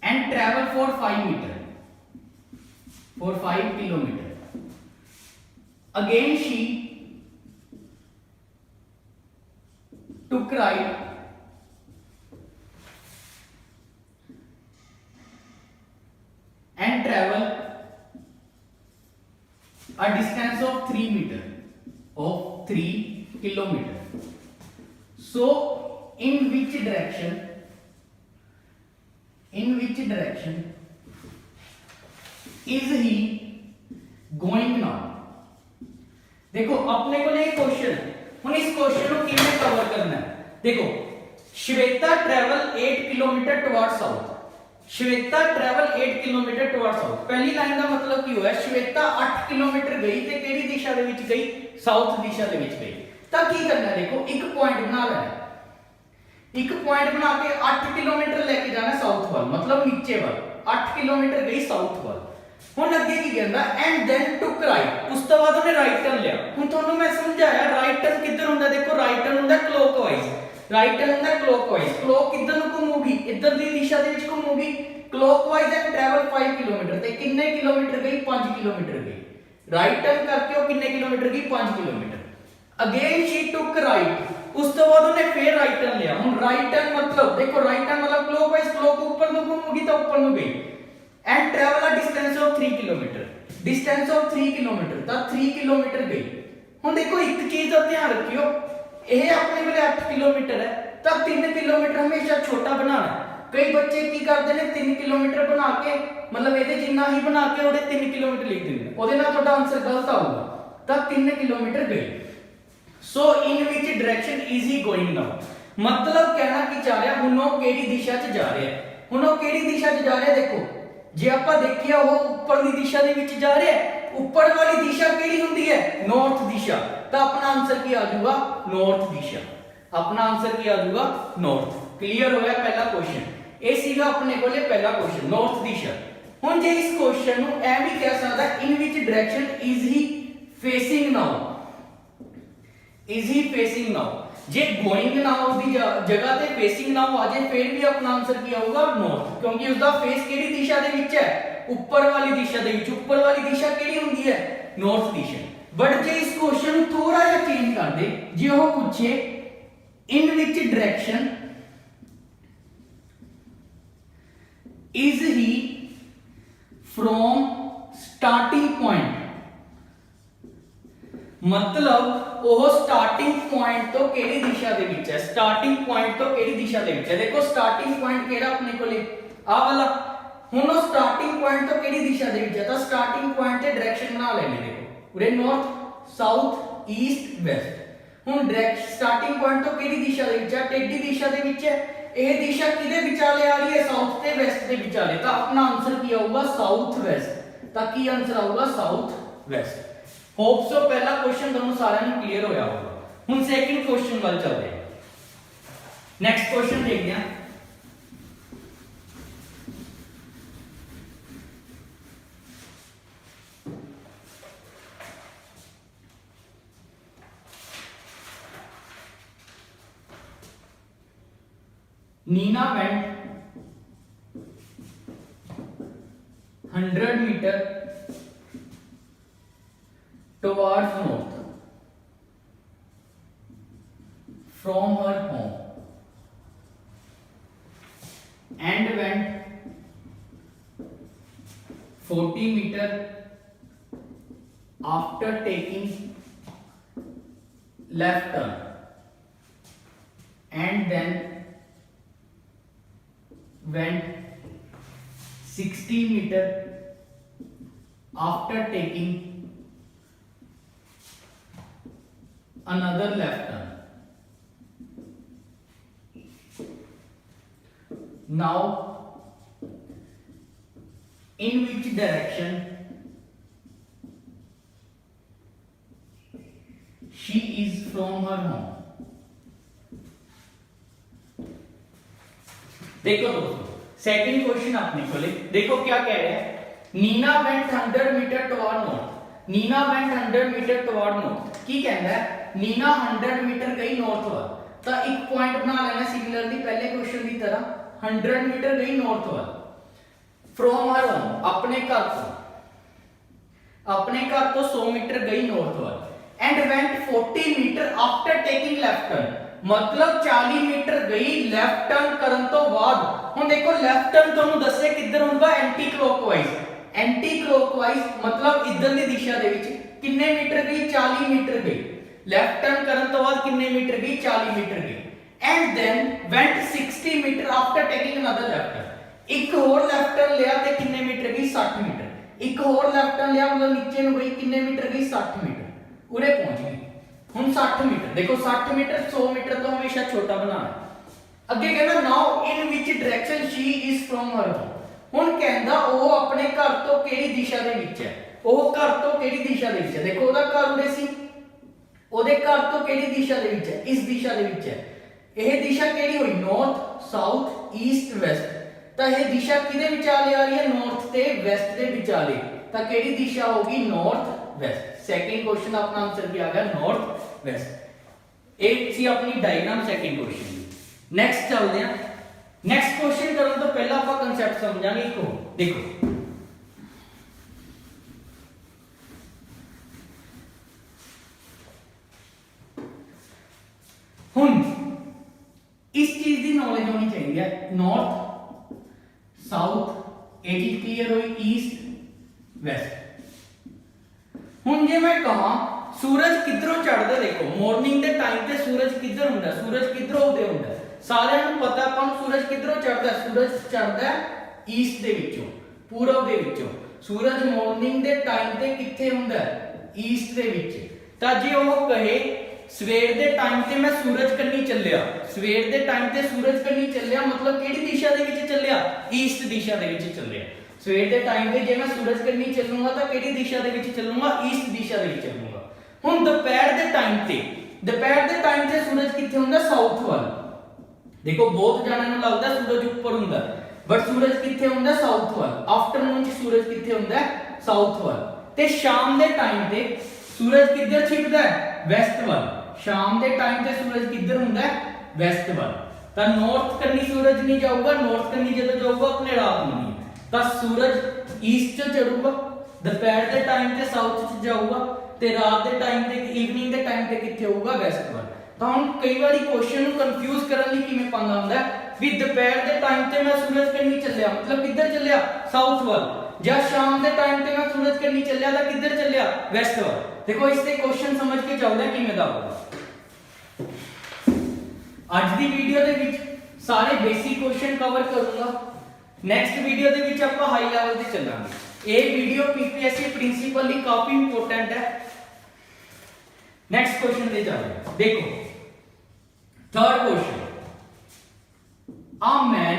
and travel for 5 meter for 5 kilometer. Again she took right and travel a distance of 3 meter of 3 kilometer so in which direction in which direction is he going now ਦੇਖੋ ਆਪਣੇ ਕੋਲ ਇਹ question ਹੈ ਹੁਣ ਇਸ question ਨੂੰ ਕਿਵੇਂ cover ਕਰਨਾ ਹੈ ਦੇਖੋ Shweta travel 8 kilometre toward south Shweta travel 8 kilometre toward south ਪਹਿਲੀ ਲਾਈਨ ਦਾ ਮਤਲਬ ਕੀ ਹੋਇਆ ਸ਼ਵੇਤਾ 8 ਕਿਲੋਮੀਟਰ ਗਈ ਤੇ ਕਿਹੜੀ ਦਿਸ਼ਾ ਦੇ ਵਿੱਚ ਗਈ ਸਾਊਥ ਦਿਸ਼ਾ ਦੇ ਵਿੱਚ ਗਈ ਤਾਂ ਕੀ ਕਰਨਾ ਦੇਖੋ ਇੱਕ ਪੁਆਇੰਟ ਬਣਾ ਲੈਣਾ ਇੱਕ ਪੁਆਇੰਟ ਬਣਾ ਕੇ 8 ਕਿਲੋਮੀਟਰ ਲੈ ਕੇ ਜਾਣਾ ਸਾਊਥ ਵੱਲ ਮਤਲਬ ਨੀਚੇ ਵੱਲ। 8 ਕਿਲੋਮੀਟਰ ਗਈ ਸਾਊਥ ਵੱਲ। ਹੁਣ ਅੱਗੇ ਕੀ ਕਹਿੰਦਾ? ਐਂਡ ਦੈਨ ਟੁਕ ਰਾਈਟ ਉਸ ਤੋਂ ਬਾਅਦ ਉਹਨੇ ਰਾਈਟ ਟਰਨ ਲਿਆ। ਹੁਣ ਤੁਹਾਨੂੰ ਮੈਂ ਸਮਝਾਇਆ ਰਾਈਟ ਟਰਨ ਕਿੱਧਰ ਹੁੰਦਾ? ਦੇਖੋ ਰਾਈਟ ਟਰਨ ਹੁੰਦਾ ਕਲੋਕਵਾਈਜ਼ ਰਾਈਟ ਟਰਨ ਹੁੰਦਾ ਕਲੋਕਵਾਈਜ਼ ਕਲੋਕ ਕਿੱਧਰ ਨੂੰ ਘੁੰਮੂਗੀ, ਇੱਧਰ ਦੀ ਦਿਸ਼ਾ ਦੇ ਵਿੱਚ ਘੁੰਮੂਗੀ। ਕਲੋਕਵਾਈਜ਼ ਐਂਡ ਟਰੈਵਲ 5 ਕਿਲੋਮੀਟਰ ਤੇ ਕਿੰਨੇ ਕਿਲੋਮੀਟਰ ਗਈ? 5 ਕਿਲੋਮੀਟਰ ਗਈ। ਰਾਈਟ ਟਰਨ ਕਰਕੇ ਉਹ ਕਿੰਨੇ ਕਿਲੋਮੀਟਰ ਗਈ? 5 kilometre. Again she took right ਉਸ ਤੋਂ ਬਾਅਦ ਉਹਨੇ ਫੇਰ ਰਾਈਟ ਟਰਨ ਲਿਆ। ਹੁਣ ਰਾਈਟ ਟਰਨ ਮਤਲਬ, ਦੇਖੋ ਰਾਈਟ ਟਰਨ ਮਤਲਬ ਕਲੋਕਵਾਈਜ਼ ਕਲੋਕ ਉੱਪਰ ਨੂੰ ਘੁੰਮੂਗੀ ਤਾਂ ਉੱਪਰ ਨੂੰ ਗਈ। And travel a distance of 3 kilometre. Distance of 3 kilometre ਤਾਂ 3 ਕਿਲੋਮੀਟਰ ਗਈ। ਹੁਣ ਦੇਖੋ ਇੱਕ ਚੀਜ਼ ਦਾ ਧਿਆਨ ਰੱਖਿਓ। ਇਹ ਆਪਣੇ ਕੋਲੇ 8 ਕਿਲੋਮੀਟਰ ਹੈ, ਤਾਂ 3 ਕਿਲੋਮੀਟਰ ਹਮੇਸ਼ਾ ਛੋਟਾ ਬਣਾਉਣਾ ਹੈ। ਕਈ ਬੱਚੇ ਕੀ ਕਰਦੇ ਨੇ 3 ਕਿਲੋਮੀਟਰ ਬਣਾ ਕੇ, ਮਤਲਬ ਇਹਦੇ ਜਿੰਨਾ ਹੀ ਬਣਾ ਕੇ ਉਹਦੇ 3 ਕਿਲੋਮੀਟਰ ਲਿਖ ਦਿੰਦੇ ਨੇ। ਉਹਦੇ ਨਾਲ ਤੁਹਾਡਾ ਆਨਸਰ ਗਲਤ ਆਊਗਾ। ਤਾਂ 3 ਕਿਲੋਮੀਟਰ ਗਈ। So in which direction is going now ਮਤਲਬ ਕਹਿਣਾ ਕੀ ਚਾਹ ਰਿਹਾ, ਹੁਣ ਉਹ ਕਿਹੜੀ ਦਿਸ਼ਾ 'ਚ ਜਾ ਰਿਹਾ ਹੈ? ਹੁਣ ਉਹ ਕਿਹੜੀ ਦਿਸ਼ਾ 'ਚ ਜਾ ਰਿਹਾ ਦੇਖੋ, ਜੇ ਆਪਾਂ ਦੇਖਿਆ ਉਹ ਉੱਪਰ ਦੀ ਦਿਸ਼ਾ ਦੇ ਵਿੱਚ ਜਾ ਰਿਹਾ ਹੈ। ਉੱਪਰ ਵਾਲੀ ਦਿਸ਼ਾ ਕਿਹੜੀ ਹੁੰਦੀ ਹੈ? ਨਾਰਥ ਦਿਸ਼ਾ। ਤਾਂ ਆਪਣਾ ਆਨਸਰ ਕੀ ਆ ਜਾਊਗਾ? ਨਾਰਥ ਦਿਸ਼ਾ ਆਪਣਾ ਆਨਸਰ ਕੀ ਆ ਜਾਊਗਾ? ਨਾਰਥ ਕਲੀਅਰ ਹੋਇਆ ਪਹਿਲਾ ਕੁਐਸਚਨ ਇਹ ਸੀਗਾ ਆਪਣੇ ਕੋਲੇ ਪਹਿਲਾ ਕੁਐਸਚਨ ਨਾਰਥ ਦਿਸ਼ਾ ਹੁਣ ਜੇ ਇਸ ਕੁਐਸਚਨ ਨੂੰ ਐ ਵੀ ਕਹਿ ਸਕਦਾ, in which direction is he facing now is he facing now ਜੇ going now ਦੀ ਜਗ੍ਹਾ ਤੇ facing now ਆ ਜਾਏ ਫਿਰ ਵੀ ਆਪਣਾ ਆਨਸਰ ਕੀ ਆਊਗਾ? North ਕਿਉਂਕਿ ਉਸ ਦਾ ਫੇਸ ਕਿਹੜੀ ਦਿਸ਼ਾ ਦੇ ਵਿੱਚ ਹੈ? ਉੱਪਰ ਵਾਲੀ ਦਿਸ਼ਾ ਦੇ ਵਿੱਚ। ਉੱਪਰ ਵਾਲੀ ਦਿਸ਼ਾ ਕਿਹੜੀ ਹੁੰਦੀ ਹੈ? North ਦਿਸ਼ਾ ਬਟ ਜੇ ਇਸ ਕੁਐਸਚਨ ਨੂੰ ਥੋੜਾ ਜਿਹਾ ਚੇਂਜ ਕਰ ਦੇ। ਜੇ ਉਹ ਪੁੱਛੇ in which direction is he from starting point? ਮਤਲਬ ਉਹ ਸਟਾਰਟਿੰਗ ਪੁਆਇੰਟ ਤੋਂ ਕਿਹੜੀ ਦਿਸ਼ਾ ਦੇ ਵਿੱਚ ਹੈ? ਸਟਾਰਟਿੰਗ ਪੁਆਇੰਟ ਤੋਂ ਕਿਹੜੀ ਦਿਸ਼ਾ ਦੇ ਵਿੱਚ ਹੈ? ਦੇਖੋ ਸਟਾਰਟਿੰਗ ਪੁਆਇੰਟ ਕਿਹੜਾ ਆਪਣੇ ਕੋਲੇ? ਆ ਵਾਲਾ। ਹੁਣ ਉਹ ਸਟਾਰਟਿੰਗ ਪੁਆਇੰਟ ਤੋਂ ਕਿਹੜੀ ਦਿਸ਼ਾ ਦੇ ਵਿੱਚ ਹੈ? ਤਾਂ ਸਟਾਰਟਿੰਗ ਪੁਆਇੰਟ ਤੇ ਡਾਇਰੈਕਸ਼ਨ ਬਣਾ ਲੈਣੇ ਦੇਖੋ ਉਰੇ ਨਾਰਥ ਸਾਊਥ ਈਸਟ ਵੈਸਟ ਹੁਣ ਡਾਇਰੈਕਟ ਸਟਾਰਟਿੰਗ ਪੁਆਇੰਟ ਤੋਂ ਕਿਹੜੀ ਦਿਸ਼ਾ ਦੇ ਵਿੱਚ ਹੈ ਟੇਢੀ ਦਿਸ਼ਾ ਦੇ ਵਿੱਚ ਹੈ। ਇਹ ਦਿਸ਼ਾ ਕਿਹਦੇ ਵਿਚਾਲੇ ਆ ਰਹੀ ਹੈ? ਸਾਊਥ ਤੇ ਵੈਸਟ ਦੇ ਵਿਚਾਲੇ। ਤਾਂ ਆਪਣਾ ਆਨਸਰ ਕੀ ਆਊਗਾ? ਸਾਊਥ ਵੈਸਟ ਤਾਂ ਕੀ ਆਨਸਰ ਆਊਗਾ? ਸਾਊਥ ਵੈਸਟ ਹੋਪ ਸੋ ਪਹਿਲਾ ਕੁਐਸਚਨ ਤੁਹਾਨੂੰ ਸਾਰਿਆਂ ਨੂੰ ਕਲੀਅਰ ਹੋਇਆ ਹੋਊਗਾ। ਹੁਣ ਸੈਕਿੰਡ ਕੁਐਸਚਨ ਵੱਲ ਚੱਲਦੇ ਹਾਂ। ਨੈਕਸਟ ਕੁਐਸਚਨ ਦੇਖਦੇ ਹਾਂ। Nina went 100 meter towards north from her home and went 40 meter after taking left turn and then went 60 meter after taking another left turn. Now in which direction she is from her home देखो दोस्तों second question अपने खोले देखो क्या कह रहा है Neena went 100 metre toward north Neena went 100 metre toward north ਕੀ ਕਹਿੰਦਾ ਹੈ ਨੀਨਾ 100 ਮੀਟਰ ਗਈ ਨਾਰਥ ਵੱਲ ਤਾਂ ਇੱਕ ਪੁਆਇੰਟ ਬਣਾ ਲੈਣਾ ਸਿਮਿਲਰਲੀ ਪਹਿਲੇ ਕੁਐਸਚਨ ਦੀ ਤਰ੍ਹਾਂ 100 ਮੀਟਰ ਗਈ ਨਾਰਥ ਵੱਲ ਫਰੋਮ ਹਰ ਹੋਮ ਆਪਣੇ ਘਰ ਤੋਂ ਆਪਣੇ ਘਰ ਤੋਂ 100 ਮੀਟਰ ਗਈ ਨਾਰਥ ਵੱਲ and went 40 metre after taking left turn ਮਤਲਬ 40 ਮੀਟਰ ਗਈ ਲੈਫਟ ਟਰਨ ਕਰਨ ਤੋਂ ਬਾਅਦ। ਹੁਣ ਦੇਖੋ ਲੈਫਟ ਟਰਨ ਤੁਹਾਨੂੰ ਦੱਸਿਆ ਕਿੱਧਰ ਹੁੰਦਾ? ਐਂਟੀ ਕਲੋਕਵਾਈਜ਼ ਐਂਟੀ ਕਲੋਕਵਾਈਜ਼ ਮਤਲਬ ਇੱਧਰ ਦੀ ਦਿਸ਼ਾ ਦੇ ਵਿੱਚ ਕਿੰਨੇ ਮੀਟਰ ਗਈ? 40 ਮੀਟਰ ਗਈ। ਲੈਫਟ ਟਰਨ ਕਰਨ ਤੋਂ ਬਾਅਦ ਕਿੰਨੇ ਮੀਟਰ ਗਈ? 40 ਮੀਟਰ ਗਈ। And then went 60 metre after taking another left turn ਇੱਕ ਹੋਰ ਲੈਫਟ ਟਰਨ ਲਿਆ ਤੇ ਕਿੰਨੇ ਮੀਟਰ ਗਈ? 60 ਮੀਟਰ। ਇੱਕ ਹੋਰ ਲੈਫਟ ਟਰਨ ਲਿਆ, ਮਤਲਬ ਨੀਚੇ ਨੂੰ ਗਈ ਕਿੰਨੇ ਮੀਟਰ ਗਈ? 60 ਮੀਟਰ। ਉਰੇ ਪਹੁੰਚ ਗਈ। ਹੁਣ 60 ਮੀਟਰ, ਦੇਖੋ 60 ਮੀਟਰ 100 ਮੀਟਰ ਤੋਂ ਹਮੇਸ਼ਾ ਛੋਟਾ ਬਣਾਉਣਾ ਅੱਗੇ ਕਹਿੰਦਾ now in which direction she is from her ਹੁਣ ਕਹਿੰਦਾ, ਉਹ ਆਪਣੇ ਘਰ ਤੋਂ ਕਿਹੜੀ ਦਿਸ਼ਾ ਦੇ ਵਿੱਚ ਹੈ? ਉਹ ਘਰ ਤੋਂ ਕਿਹੜੀ ਦਿਸ਼ਾ ਦੇ ਵਿੱਚ ਹੈ? ਦੇਖੋ ਉਹਦਾ ਘਰ ਉਰੇ ਸੀ। ਉਹਦੇ ਘਰ ਤੋਂ ਕਿਹੜੀ ਦਿਸ਼ਾ ਦੇ ਵਿੱਚ ਹੈ? ਇਸ ਦਿਸ਼ਾ ਦੇ ਵਿੱਚ ਹੈ। ਇਹ ਦਿਸ਼ਾ ਕਿਹੜੀ ਹੋਈ? ਨਾਰਥ ਸਾਊਥ ਈਸਟ ਵੈਸਟ ਤਾਂ ਇਹ ਦਿਸ਼ਾ ਕਿਹਦੇ ਵਿਚਾਲੇ ਆ ਰਹੀ? ਹੈ ਨਾਰਥ ਤੇ ਵੈਸਟ ਦੇ ਵਿਚਾਲੇ ਤਾਂ ਕਿਹੜੀ ਦਿਸ਼ਾ ਹੋਗੀ ਨਾਰਥ ਵੈਸਟ ਸੈਕਿੰਡ ਕੁਐਸਚਨ ਆਪਣਾ ਆਨਸਰ ਵੀ ਆ ਗਿਆ? ਨਾਰਥ ਵੈਸਟ ਇਹ ਸੀ ਆਪਣੀ ਡਾਇਗਰਾਮ ਸੈਕਿੰਡ ਕੁਐਸਚਨ ਦੀ ਨੈਕਸਟ ਚੱਲਦੇ ਹਾਂ। ਨੈਕਸਟ ਕੁਐਸਚਨ ਕਰਨ ਤੋਂ ਪਹਿਲਾਂ ਆਪਾਂ ਕਨਸੈਪਟ ਸਮਝਾਂਗੇ ਇੱਕ ਦੇਖੋ। ਹੁਣ, ਇਸ ਚੀਜ਼ ਦੀ ਨੌਲੇਜ ਹੋਣੀ ਚਾਹੀਦੀ ਹੈ। ਨਾਰਥ ਸਾਊਥ ਇਹ ਚੀਜ਼ ਕਲੀਅਰ ਹੋਈ ਈਸਟ ਵੈਸਟ ਹੁਣ ਜੇ ਮੈਂ ਕਹਾਂ ਸੂਰਜ ਕਿੱਧਰੋਂ ਚੜ੍ਹਦਾ ਦੇਖੋ ਮਾਰਨਿੰਗ ਦੇ ਟਾਈਮ ਤੇ ਸੂਰਜ ਕਿੱਧਰ ਹੁੰਦਾ? ਸੂਰਜ ਕਿੱਧਰੋਂ ਉਦੈ ਹੁੰਦਾ? ਸਾਰਿਆਂ ਨੂੰ ਪਤਾ ਆਪਾਂ ਨੂੰ ਸੂਰਜ ਕਿੱਧਰੋਂ ਚੜਦਾ ਸੂਰਜ ਚੜ੍ਹਦਾ ਈਸਟ ਦੇ ਵਿੱਚੋਂ, ਪੂਰਬ ਦੇ ਵਿੱਚੋਂ। ਸੂਰਜ ਮਾਰਨਿੰਗ ਦੇ ਟਾਈਮ ਤੇ ਕਿੱਥੇ ਹੁੰਦਾ? ਈਸਟ ਦੇ ਵਿੱਚ। ਤਾਂ ਜੇ ਉਹ ਕਹੇ, ਸਵੇਰ ਦੇ ਟਾਈਮ ਤੇ ਮੈਂ ਸੂਰਜ ਕੰਨੀ ਚੱਲਿਆ। ਸਵੇਰ ਦੇ ਟਾਈਮ ਤੇ ਸੂਰਜ ਕੰਨੀ ਚੱਲਿਆ, ਮਤਲਬ ਕਿਹੜੀ ਦਿਸ਼ਾ ਦੇ ਵਿੱਚ ਚੱਲਿਆ? ਈਸਟ ਦਿਸ਼ਾ ਦੇ ਵਿੱਚ ਚੱਲਿਆ। ਸਵੇਰ ਦੇ ਟਾਈਮ ਤੇ ਜੇ ਮੈਂ ਸੂਰਜ ਕੰਨੀ ਚੱਲੂੰਗਾ, ਤਾਂ ਕਿਹੜੀ ਦਿਸ਼ਾ ਦੇ ਵਿੱਚ ਚੱਲੂਗਾ? ਈਸਟ ਦਿਸ਼ਾ ਦੇ ਵਿੱਚ ਚੱਲੂਗਾ। ਹੁਣ ਦੁਪਹਿਰ ਦੇ ਟਾਈਮ ਤੇ, ਦੁਪਹਿਰ ਦੇ ਟਾਈਮ ਤੇ ਸੂਰਜ ਕਿੱਥੇ ਹੁੰਦਾ? ਸਾਊਥ ਵੱਲ। ਦੇਖੋ, ਬਹੁਤ ਜਣਾਂ ਨੂੰ ਲੱਗਦਾ ਸੂਰਜ ਉੱਪਰ ਹੁੰਦਾ ਬਟ ਸੂਰਜ ਕਿੱਥੇ ਹੁੰਦਾ? ਸਾਊਥ ਵੱਲ। ਆਫਟਰਨੂਨ 'ਚ ਸੂਰਜ ਕਿੱਥੇ ਹੁੰਦਾ? ਸਾਊਥ ਵੱਲ। ਤੇ ਸ਼ਾਮ ਦੇ ਟਾਈਮ ਤੇ ਸੂਰਜ ਕਿੱਧਰ ਛਿਪਦਾ? ਹੈ ਵੈਸਟ ਵੱਲ। ਸ਼ਾਮ ਦੇ ਟਾਈਮ ਤੇ ਸੂਰਜ ਕਿੱਧਰ ਹੁੰਦਾ? ਹੈ ਵੈਸਟ ਵੱਲ। ਤਾਂ ਨਾਰਥ ਕੰਨੀ ਸੂਰਜ ਨਹੀਂ ਜਾਊਗਾ ਨਾਰਥ ਕੰਨੀ ਜਦੋਂ ਜਾਊਗਾ, ਆਪਣੇ ਰਾਤ ਨੂੰ ਨਹੀਂ। ਤਾਂ ਸੂਰਜ ਈਸਟ 'ਚ ਚੜੂਗਾ, ਦੁਪਹਿਰ ਦੇ ਟਾਈਮ ਤੇ ਸਾਊਥ 'ਚ ਜਾਊਗਾ ਤੇ ਰਾਤ ਦੇ ਟਾਈਮ ਤੇ ਈਵਨਿੰਗ ਦੇ ਟਾਈਮ ਤੇ ਕਿੱਥੇ ਹੋਊਗਾ ਵੈਸਟ ਵੱਲ ਤਾਂ ਹੁਣ ਕਈ ਵਾਰੀ ਕੁਐਸਚਨ ਨੂੰ ਕਨਫਿਊਜ਼ ਕਰਨ ਲਈ ਕਿਵੇਂ ਪਾਉਂਦਾ ਹੁੰਦਾ ਵੀ ਦੁਪਹਿਰ ਦੇ ਟਾਈਮ ਤੇ ਮੈਂ ਸੂਰਜ ਕੰਨੀ ਚੱਲਿਆ? ਮਤਲਬ ਕਿੱਧਰ ਚੱਲਿਆ? ਸਾਊਥ ਵੱਲ। ਜਾਂ ਸ਼ਾਮ ਦੇ ਟਾਈਮ ਤੇ ਮੈਂ ਸੂਰਜ ਕੰਨੀ ਚੱਲਿਆ ਤਾਂ ਕਿੱਧਰ ਚੱਲਿਆ? ਵੈਸਟ ਵੱਲ। ਦੇਖੋ, ਇਸ ਤੇ ਕੁਐਸਚਨ ਸਮਝ ਕੇ ਚੱਲਦਾ ਕਿਵੇਂ ਦਾ ਹੋਊਗਾ। ਅੱਜ ਦੀ ਵੀਡੀਓ ਦੇ ਵਿੱਚ ਸਾਰੇ ਬੇਸਿਕ ਕੁਐਸਚਨ ਕਵਰ ਕਰੂੰਗਾ। ਨੈਕਸਟ ਵੀਡੀਓ ਦੇ ਵਿੱਚ ਆਪਾਂ ਹਾਈ ਲੈਵਲ ਤੇ ਚੱਲਾਂਗੇ। ਇਹ ਵੀਡੀਓ ਪੀਪੀਐਸਸੀ ਪ੍ਰਿੰਸੀਪਲ ਲਈ ਕਾਫੀ ਇੰਪੋਰਟੈਂਟ ਹੈ। ਨੈਕਸਟ ਕੁਐਸਚਨ ਤੇ ਚੱਲਦੇ ਹਾਂ ਦੇਖੋ third question a man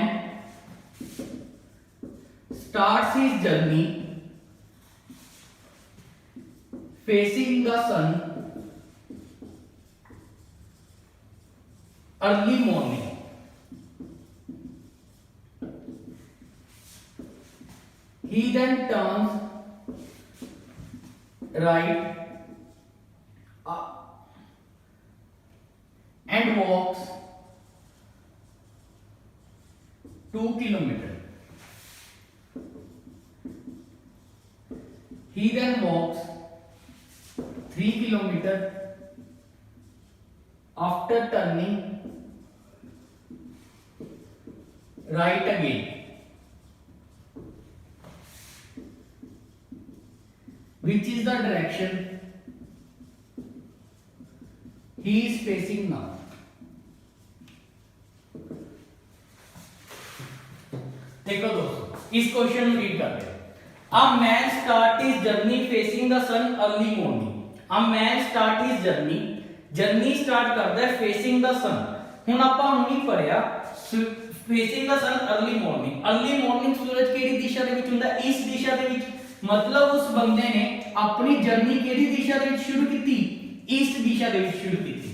starts his journey facing the sun early morning he then turns right and walks 2 kilometer. He then walks 3 kilometer after turning right again. Which is the direction he is facing now? देखो ਇਸ question ਨੂੰ read ਕਰਦੇ ਆ man start his journey facing the sun early morning a man start his journey journey start ਕਰਦਾ ਹੈ facing the sun ਹੁਣ ਆਪਾਂ ਹੁਣੀ ਪੜਿਆ facing the sun early morning early morning ਸੂਰਜ ਕਿਹੜੀ ਦਿਸ਼ਾ ਦੇ ਵਿੱਚ ਹੁੰਦਾ? ਇਸ ਦਿਸ਼ਾ ਦੇ ਵਿੱਚ। ਮਤਲਬ ਉਸ ਬੰਦੇ ਨੇ ਆਪਣੀ ਜਰਨੀ ਕਿਹੜੀ ਦਿਸ਼ਾ ਦੇ ਵਿੱਚ ਸ਼ੁਰੂ ਕੀਤੀ? ਈਸਟ ਦਿਸ਼ਾ ਦੇ ਵਿੱਚ ਸ਼ੁਰੂ ਕੀਤੀ।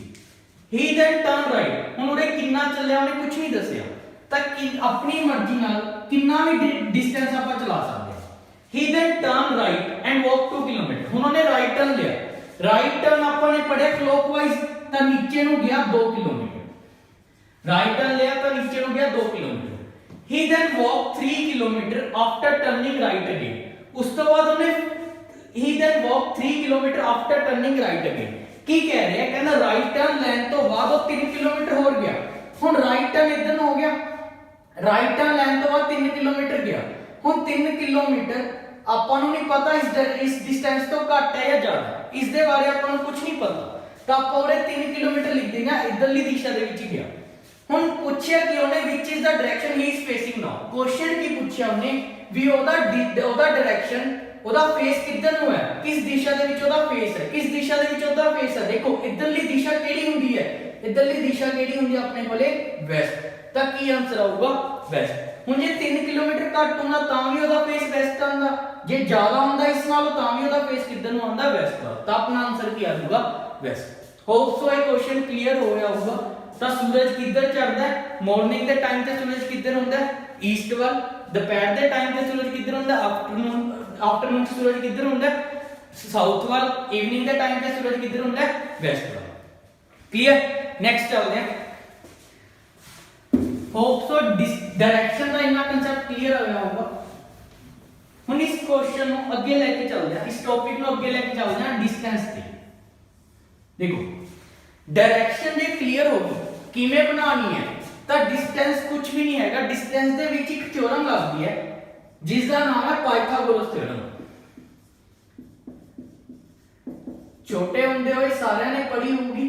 ਹੀ ਦੈਨ ਟਰਨ ਰਾਈਟ ਹੁਣ ਉਹਨੇ ਕਿੰਨਾ ਚੱਲਿਆ? ਉਹਨੇ ਕੁਝ ਨਹੀਂ ਦੱਸਿਆ। ਤਾਂ ਆਪਣੀ ਮਰਜ਼ੀ ਨਾਲ ਕਿੰਨਾ ਵੀ ਡਿਸਟੈਂਸ ਆਪਾਂ ਚਲਾ ਸਕਦੇ ਹਾਂ। He then turn right and walk 2 kilometre ਹੁਣ ਉਹਨੇ ਰਾਈਟ ਟਰਨ ਲਿਆ। ਰਾਈਟ ਟਰਨ ਆਪਾਂ ਨੇ ਪੜਿਆ ਕਲੋਕਵਾਈਜ਼ ਤਾਂ ਨੀਚੇ ਨੂੰ ਗਿਆ 2 ਕਿਲੋਮੀਟਰ ਰਾਈਟ ਟਰਨ ਲਿਆ ਤਾਂ ਨੀਚੇ ਨੂੰ ਗਿਆ 2 kilometre he then walk 3 kilometre after turning right again ਉਸ ਤੋਂ ਬਾਅਦ ਉਹਨੇ he then walk 3 kilometre after turning right again ਕੀ ਕਹਿ ਰਿਹਾ? ਕਹਿੰਦਾ ਰਾਈਟ ਟਰਨ ਲੈਣ ਤੋਂ ਬਾਅਦ ਉਹ 3 ਕਿਲੋਮੀਟਰ ਹੋਰ ਗਿਆ। ਹੁਣ ਰਾਈਟ ਟਰਨ ਇਧਰ ਨੂੰ ਹੋ ਗਿਆ। ਰਾਈਟ ਟਰਨ ਲੈਣ ਤੋਂ ਬਾਅਦ 3 ਕਿਲੋਮੀਟਰ ਗਿਆ। ਹੁਣ 3 ਕਿਲੋਮੀਟਰ ਆਪਾਂ ਨੂੰ ਨਹੀਂ ਪਤਾ ਇਸ ਇਸ ਡਿਸਟੈਂਸ ਤੋਂ ਘੱਟ ਹੈ ਜਾਂ ਜ਼ਿਆਦਾ ਇਸ ਦੇ ਬਾਰੇ ਆਪਾਂ ਨੂੰ ਕੁਝ ਨਹੀਂ ਪਤਾ। ਤਾਂ ਆਪਾਂ ਉਹਦੇ 3 ਕਿਲੋਮੀਟਰ ਲਿਖ ਦੇਗਾ ਇਧਰਲੀ ਦਿਸ਼ਾ ਦੇ ਵਿੱਚ ਗਿਆ। ਹੁਣ ਪੁੱਛਿਆ ਕਿ ਉਹਨੇ which is the direction he is facing now question ਕੀ ਪੁੱਛਿਆ ਉਹਨੇ? ਵੀ ਉਹਦਾ ਉਹਦਾ ਡਾਇਰੈਕਸ਼ਨ ਉਹਦਾ ਫੇਸ ਕਿੱਧਰ ਨੂੰ ਹੈ? ਕਿਸ ਦਿਸ਼ਾ ਦੇ ਵਿੱਚ ਉਹਦਾ ਫੇਸ ਹੈ? ਕਿਸ ਦਿਸ਼ਾ ਦੇ ਵਿੱਚ ਉਹਦਾ ਫੇਸ ਹੈ? ਦੇਖੋ, ਇਧਰਲੀ ਦਿਸ਼ਾ ਕਿਹੜੀ ਹੁੰਦੀ ਹੈ? ਇਧਰਲੀ ਦਿਸ਼ਾ ਕਿਹੜੀ ਹੁੰਦੀ ਹੈ ਆਪਣੇ ਕੋਲੇ? ਵੈਸਟ ਤਾਂ ਕੀ ਆਨਸਰ ਆਊਗਾ? ਵੈਸਟ ਹੁਣ ਜੇ 3 ਕਿਲੋਮੀਟਰ ਘੱਟ ਹੁੰਦਾ ਤਾਂ ਵੀ ਉਹਦਾ ਫੇਸ ਵੈਸਟ ਆਉਂਦਾ। ਜੇ ਜ਼ਿਆਦਾ ਹੁੰਦਾ ਇਸ ਨਾਲੋਂ ਤਾਂ ਵੀ ਉਹਦਾ ਫੇਸ ਕਿੱਧਰ ਨੂੰ ਆਉਂਦਾ? ਵੈਸਟ ਵੱਲ ਤਾਂ ਆਪਣਾ ਆਨਸਰ ਕੀ ਆ ਜਾਊਗਾ? ਵੈਸਟ ਹੋਪ ਸੋ ਇਹ ਕੁਐਸਚਨ ਕਲੀਅਰ ਹੋ ਗਿਆ ਹੋਊਗਾ। ਤਾਂ ਸੂਰਜ ਕਿੱਧਰ ਚੜਦਾ ਹੈ? ਮਾਰਨਿੰਗ ਦੇ ਟਾਈਮ ਤੇ ਸੂਰਜ ਕਿੱਧਰ ਹੁੰਦਾ ਹੈ? ਈਸਟ ਵੱਲ। ਦੁਪਹਿਰ ਦੇ ਟਾਈਮ ਤੇ ਸੂਰਜ ਕਿੱਧਰ ਹੁੰਦਾ ਆਫਟਰਨੂਨ ਆਫਟਰਨੂਨ ਸੂਰਜ ਕਿੱਧਰ ਹੁੰਦਾ ਸਾਊਥ ਵੱਲ। ਈਵਨਿੰਗ ਦੇ ਟਾਈਮ ਤੇ ਸੂਰਜ ਕਿੱਧਰ ਹੁੰਦਾ ਵੈਸਟ ਵੱਲ। ਕਲੀਅਰ ਨੈਕਸਟ ਚੱਲਦੇ ਹਾਂ। ਹੋਪ ਸੋ ਡਾਇਰੈਕਸ਼ਨ ਦਾ ਇੰਨਾ ਕਨਸੈਪਟ ਕਲੀਅਰ ਹੋਇਆ ਹੋਊਗਾ। ਹੁਣ ਇਸ ਕੁਐਸਚਨ ਨੂੰ ਅੱਗੇ ਲੈ ਕੇ ਚੱਲਦੇ ਹਾਂ। ਇਸ ਟੌਪਿਕ ਨੂੰ ਅੱਗੇ ਲੈ ਕੇ ਚੱਲਦੇ ਹਾਂ ਡਿਸਟੈਂਸ ਤੇ। ਦੇਖੋ ਡਾਇਰੈਕਸ਼ਨ ਜੇ ਕਲੀਅਰ ਹੋ ਗਈ, ਕਿਵੇਂ ਬਣਾਉਣੀ ਹੈ? ਤਾਂ ਡਿਸਟੈਂਸ ਕੁਝ ਵੀ ਨਹੀਂ ਹੈਗਾ। ਡਿਸਟੈਂਸ ਦੇ ਵਿੱਚ ਇੱਕ ਥਿਉਰਮ ਲੱਗਦੀ ਹੈ, ਜਿਸ ਦਾ ਨਾਮ ਹੈ ਪਾਇਥਾਗੋਰਸ ਥਿਉਰਮ ਛੋਟੇ ਹੁੰਦੇ ਹੋਏ ਸਾਰਿਆਂ ਨੇ ਪੜ੍ਹੀ ਹੋਊਗੀ।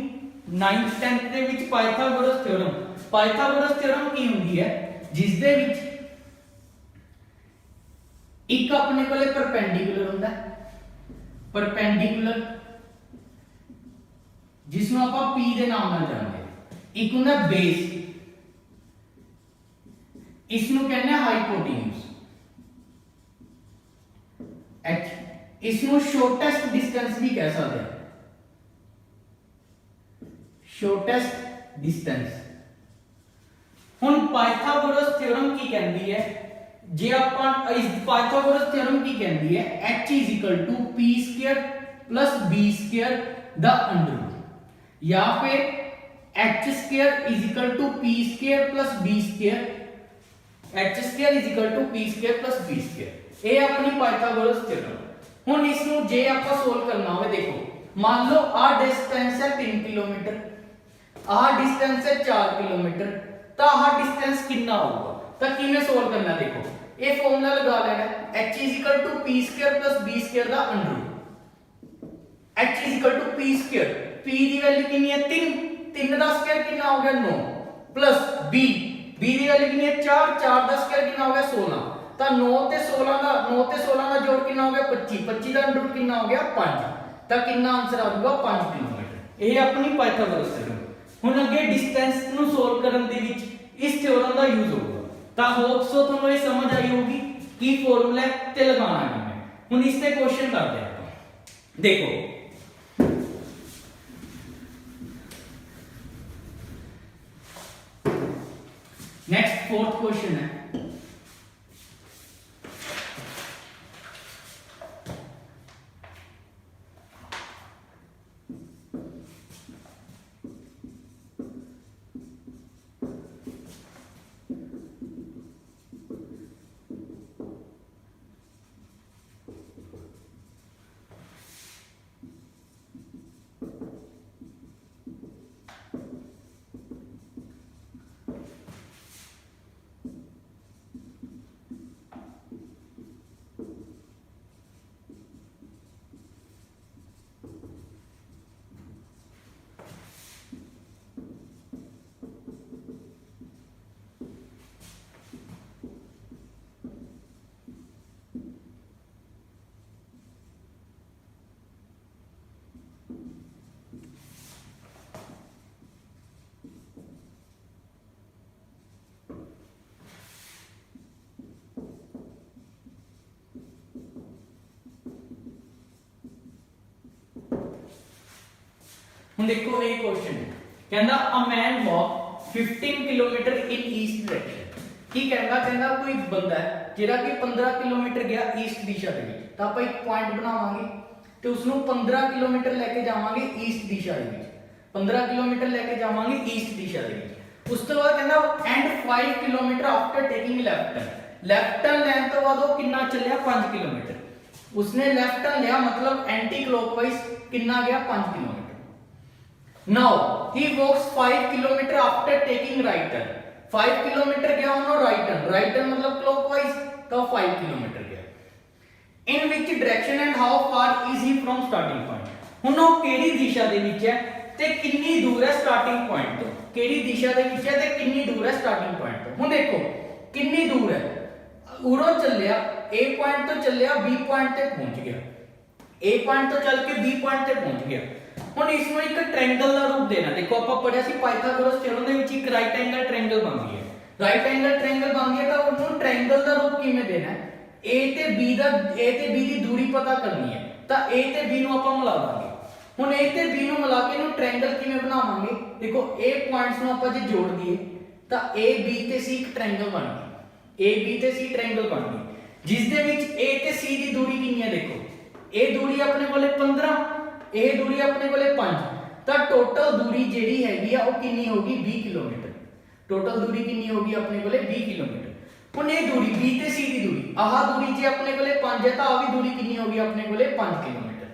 9th 10th ਦੇ ਵਿੱਚ ਪਾਇਥਾਗੋਰਸ ਥਿਉਰਮ ਪਾਇਥਾਗੋਰਸ ਥਿਉਰਮ ਕੀ ਹੁੰਦੀ ਹੈ? ਜਿਸ ਦੇ ਵਿੱਚ ਇੱਕ ਆਪਣੇ ਕੋਲੇ ਪਰਪੈਂਡੀਕੂਲਰ ਹੁੰਦਾ ਪਰਪੈਂਡੀਕੂਲਰ ਜਿਸ ਨੂੰ ਆਪਾਂ P ਦੇ ਨਾਮ ਨਾਲ ਜਾਣਦੇ ਇੱਕ ਹੁੰਦਾ ਬੇਸ ਇਸ ਨੂੰ ਕਹਿੰਦੇ ਆ ਹਾਈਪੋਟੇਨਸ H ਇਸ ਨੂੰ ਸ਼ੋਰਟੈਸਟ ਡਿਸਟੈਂਸ ਵੀ ਕਹਿ ਸਕਦੇ ਹਾਂ। ਸ਼ੋਰਟੈਸਟ ਡਿਸਟੈਂਸ ਹੁਣ ਪਾਇਥਾਗੋਰਸ ਥਿਉਰਮ ਕੀ ਕਹਿੰਦੀ ਹੈ? ਜੇ ਆਪਾਂ ਇਸ ਪਾਇਥਾਗੋਰਸ ਥਿਉਰਮ ਕੀ ਕਹਿੰਦੀ ਹੈ? H p2 b2 ਦਾ ਅੰਡਰ ਜਾਂ ਫਿਰ h2 p2 b2 h2 p2 b2 ਇਹ ਆਪਣੀ ਪਾਇਥਾਗੋਰਸ ਥਿਉਰਮ ਹੁਣ ਇਸ ਨੂੰ ਜੇ ਆਪਾਂ ਸੋਲਵ ਕਰਨਾ ਹੋਵੇ, ਦੇਖੋ, ਮੰਨ ਲਓ ਆਹ ਡਿਸਟੈਂਸ ਹੈ 3 ਕਿਲੋਮੀਟਰ, ਆਹ ਡਿਸਟੈਂਸ ਹੈ 4 ਕਿਲੋਮੀਟਰ ਤਾਂ ਆਹ ਡਿਸਟੈਂਸ ਕਿੰਨਾ ਹੋਊਗਾ? ਤਾਂ ਕਿਵੇਂ ਸੋਲਵ ਕਰਨਾ ਦੇਖੋ? ਇਹ ਫਾਰਮੂਲਾ ਲਗਾ ਲੈਣਾ h p2 b2 ਦਾ ਅੰਡਰ h p2 p ਦੀ ਵੈਲਿਊ ਕਿੰਨੀ ਹੈ? 3 3 ਦਾ ਸਕੁਅਰ ਕਿੰਨਾ ਹੋ ਗਿਆ? 9 ਪਲੱਸ b b ਦੀ ਵੈਲਿਊ ਕਿੰਨੀ ਹੈ? 4 4 ਦਾ ਸਕੁਅਰ ਕਿੰਨਾ ਹੋ ਗਿਆ? 16 ਤਾਂ 9 ਤੇ 16 ਦਾ 9 ਤੇ 16 ਦਾ ਜੋੜ ਕਿੰਨਾ ਹੋ ਗਿਆ? 25 25 ਦਾ ਅੰਡਰ ਕਿੰਨਾ ਹੋ ਗਿਆ? 5 ਤਾਂ ਕਿੰਨਾ ਆਨਸਰ ਆਊਗਾ 5 ਕਿਲੋਮੀਟਰ। ਇਹ ਆਪਣੀ ਪਾਇਥਾਗੋਰਸ ਥਿਉਰਮ ਹੁਣ ਅੱਗੇ ਡਿਸਟੈਂਸ ਨੂੰ ਸੋਲਵ ਕਰਨ ਦੇ ਵਿੱਚ ਇਸ ਥਿਉਰਮ ਦਾ ਯੂਜ਼ ਹੋਊਗਾ ਤਾਂ ਹੋਪ ਸੋ ਤੁਹਾਨੂੰ ਇਹ ਸਮਝ ਆਈ ਹੋਊਗੀ ਕੀ ਫਾਰਮੂਲਾ ਤੇ ਲਗਾਉਣਾ ਕਿਵੇਂ ਹੁਣ ਇਸ ਤੇ ਕੁਐਸਚਨ ਕਰਦੇ ਹਾਂ ਆਪਾਂ ਦੇਖੋ नेक्स्ट फोर्थ क्वेश्चन है ਹੁਣ ਦੇਖੋ ਇਹ ਕੁਐਸਚਨ ਕਹਿੰਦਾ a man walk 15 kilometre in east direction ਕੀ ਕਹਿੰਦਾ? ਕਹਿੰਦਾ, ਕੋਈ ਬੰਦਾ ਜਿਹੜਾ ਕਿ 15 ਕਿਲੋਮੀਟਰ ਗਿਆ ਈਸਟ ਦਿਸ਼ਾ ਦੇ ਵਿੱਚ। ਤਾਂ ਆਪਾਂ ਇੱਕ ਪੁਆਇੰਟ ਬਣਾਵਾਂਗੇ ਤੇ ਉਸ ਨੂੰ 15 ਕਿਲੋਮੀਟਰ ਲੈ ਕੇ ਜਾਵਾਂਗੇ ਈਸਟ ਦਿਸ਼ਾ ਦੇ ਵਿੱਚ। 15 ਕਿਲੋਮੀਟਰ ਲੈ ਕੇ ਜਾਵਾਂਗੇ ਈਸਟ ਦਿਸ਼ਾ ਦੇ ਵਿੱਚ। ਉਸ ਤੋਂ ਬਾਅਦ ਕਹਿੰਦਾ and 5 kilometre after taking left turn left turn ਲੈਣ ਤੋਂ ਬਾਅਦ ਉਹ ਕਿੰਨਾ ਚੱਲਿਆ? 5 ਕਿਲੋਮੀਟਰ ਉਸਨੇ ਲੈਫਟ ਟਰਨ ਲਿਆ, ਮਤਲਬ ਐਂਟੀ ਕਲੋਕਵਾਈਜ਼ ਕਿੰਨਾ ਗਿਆ? 5 kilometre Now he walks 5 kilometer after taking right turn. 5 kilometer गया उन्होंने right turn. Right turn मतलब clockwise तो 5 kilometer गया. In which direction and how far is he from starting point? ਹੁਣ ਉਹ ਕਿਹੜੀ ਦਿਸ਼ਾ ਦੇ ਵਿੱਚ ਹੈ ਤੇ ਕਿੰਨੀ ਦੂਰ ਹੈ ਸਟਾਰਟਿੰਗ ਪੁਆਇੰਟ ਤੋਂ? ਕਿਹੜੀ ਦਿਸ਼ਾ ਦੇ ਵਿੱਚ ਹੈ ਤੇ ਕਿੰਨੀ ਦੂਰ ਹੈ ਸਟਾਰਟਿੰਗ ਪੁਆਇੰਟ ਤੋਂ? ਹੁਣ ਦੇਖੋ ਕਿੰਨੀ ਦੂਰ ਹੈ? ਉਰੋਂ ਚੱਲਿਆ A ਪੁਆਇੰਟ ਤੋਂ ਚੱਲਿਆ B ਪੁਆਇੰਟ ਤੇ ਪਹੁੰਚ ਗਿਆ. A ਪੁਆਇੰਟ ਤੋਂ ਚੱਲ ਕੇ B ਪੁਆਇੰਟ ਤੇ ਪਹੁੰਚ ਗਿਆ ਹੁਣ ਇਸ ਨੂੰ ਇੱਕ ਟ੍ਰਾਇੰਗਲ ਦਾ ਰੂਪ ਦੇਣਾ। ਦੇਖੋ, ਆਪਾਂ ਪੜਿਆ ਸੀ ਪਾਈਥਾਗੋਰਸ ਥਿਉਰਮ ਦੇ ਵਿੱਚ ਇੱਕ ਰਾਈਟ ਐਂਗਲ ਟ੍ਰਾਇੰਗਲ ਬਣਦੀ ਹੈ। ਰਾਈਟ ਐਂਗਲ ਟ੍ਰਾਇੰਗਲ ਬਣਦੀ ਹੈ ਤਾਂ ਉਹਨੂੰ ਟ੍ਰਾਇੰਗਲ ਦਾ ਰੂਪ ਕਿਵੇਂ ਦੇਣਾ ਹੈ? A ਤੇ B ਦਾ, A ਤੇ B ਦੀ ਦੂਰੀ ਪਤਾ ਕਰਨੀ ਹੈ। ਤਾਂ A ਤੇ B ਨੂੰ ਆਪਾਂ ਮਿਲਾ ਦਾਂਗੇ। ਹੁਣ A ਤੇ B ਨੂੰ ਮਿਲਾ ਕੇ ਇਹਨੂੰ ਟ੍ਰਾਇੰਗਲ ਕਿਵੇਂ ਬਣਾਵਾਂਗੇ? ਦੇਖੋ, A ਪੁਆਇੰਟਸ ਨੂੰ ਆਪਾਂ ਜੇ ਜੋੜ ਦਈਏ, ਤਾਂ A, B ਤੇ C ਇੱਕ ਟ੍ਰਾਇੰਗਲ ਬਣ ਗਿਆ A, B ਤੇ C ਟ੍ਰਾਇੰਗਲ ਬਣ ਗਈ। ਜਿਸ ਦੇ ਵਿੱਚ A ਤੇ C ਦੀ ਦੂਰੀ ਕਿੰਨੀ ਹੈ, ਦੇਖੋ। ਇਹ ਦੂਰੀ ਆਪਣੇ ਕੋਲੇ 15 ਇਹ ਦੂਰੀ ਆਪਣੇ ਕੋਲੇ 5 ਤਾਂ ਟੋਟਲ ਦੂਰੀ ਜਿਹੜੀ ਹੈਗੀ ਆ ਉਹ ਕਿੰਨੀ ਹੋਗੀ 20 ਕਿਲੋਮੀਟਰ। ਟੋਟਲ ਦੂਰੀ ਕਿੰਨੀ ਹੋਗੀ ਆਪਣੇ ਕੋਲੇ? 20 ਕਿਲੋਮੀਟਰ। ਹੁਣ ਇਹ ਦੂਰੀ, B ਤੇ C ਦੀ ਦੂਰੀ। ਆਹ ਦੂਰੀ ਜੇ ਆਪਣੇ ਕੋਲੇ 5 ਹੈ ਤਾਂ ਆ ਵੀ ਦੂਰੀ ਕਿੰਨੀ ਹੋਗੀ ਆਪਣੇ ਕੋਲੇ? 5 ਕਿਲੋਮੀਟਰ।